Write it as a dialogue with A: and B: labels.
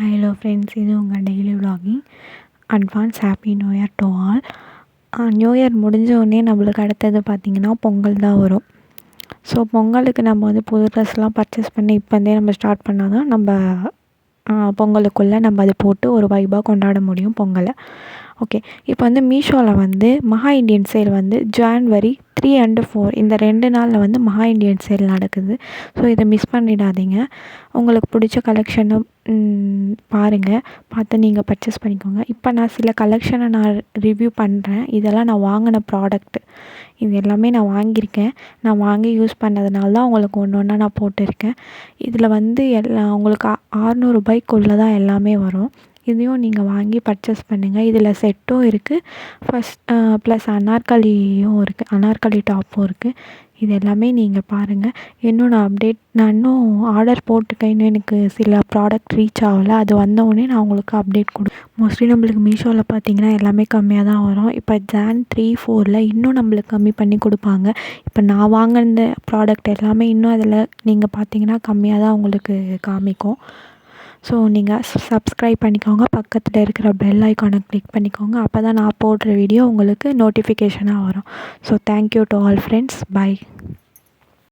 A: Hello friends இது உங்கள் daily vlogging advance happy new year to all new year முடிஞ்ச உடனே நம்மளுக்கு அடுத்தது பார்த்திங்கன்னா பொங்கல் தான் வரும். ஸோ பொங்கலுக்கு நம்ம வந்து புது ட்ரெஸ்லாம் பர்ச்சேஸ் பண்ணி இப்போந்தே நம்ம ஸ்டார்ட் பண்ணால் தான் நம்ம பொங்கலுக்குள்ளே நம்ம அதை போட்டு ஒரு வைபாக கொண்டாட முடியும் பொங்கலை. ஓகே இப்போ வந்து மீஷோவில் வந்து மஹா இண்டியன் சேல் வந்து ஜான்வரி த்ரீ அண்டு ஃபோர் இந்த ரெண்டு நாளில் வந்து மஹா இண்டியன் சேல் நடக்குது. ஸோ இதை மிஸ் பண்ணிடாதீங்க. உங்களுக்கு பிடிச்ச கலெக்ஷனும் பாருங்கள் பார்த்து நீங்கள் பர்ச்சேஸ் பண்ணிக்கோங்க. இப்போ நான் சில கலெக்ஷனை நான் ரிவ்யூ பண்ணுறேன் இதெல்லாம் நான் வாங்கின ப்ராடக்ட்டு இது எல்லாமே நான் வாங்கியிருக்கேன். நான் வாங்கி யூஸ் பண்ணதுனால தான் உங்களுக்கு ஒன்று ஒன்றா நான் போட்டிருக்கேன். இதில் வந்து எல்லா உங்களுக்கு ஆறுநூறுபாய்க்குள்ளே தான் எல்லாமே வரும். இதையும் நீங்கள் வாங்கி பர்ச்சேஸ் பண்ணுங்கள் இதில் செட்டும் இருக்குது ஃபஸ்ட் ப்ளஸ் அனார்கலியும் இருக்குது அனார்கலி டாப்பும் இருக்குது இது எல்லாமே நீங்கள் பாருங்கள் இன்னும் நான் அப்டேட் நான் இன்னும் ஆர்டர் போட்டிருக்கேன் இன்னும் எனக்கு சில ப்ராடக்ட் ரீச் ஆகலை. அது வந்தவுடனே நான் உங்களுக்கு அப்டேட் கொடு மோஸ்ட்லி நம்மளுக்கு மீஷோவில் பார்த்தீங்கன்னா எல்லாமே கம்மியாக தான் வரும். இப்போ ஜான் த்ரீ ஃபோரில் இன்னும் நம்மளுக்கு கம்மி பண்ணி கொடுப்பாங்க. இப்போ நான் வாங்கின ப்ராடக்ட் எல்லாமே இன்னும் அதில் நீங்கள் பார்த்தீங்கன்னா கம்மியாக தான் உங்களுக்கு காமிக்கும். ஸோ நீங்கள் சப்ஸ்கிரைப் பண்ணிக்கோங்க. பக்கத்தில் இருக்கிற பெல் ஐக்கானை கிளிக் பண்ணிக்கோங்க. அப்போ தான் நான் போடுற வீடியோ உங்களுக்கு நோட்டிஃபிகேஷனாக வரும். So thank you to all friends bye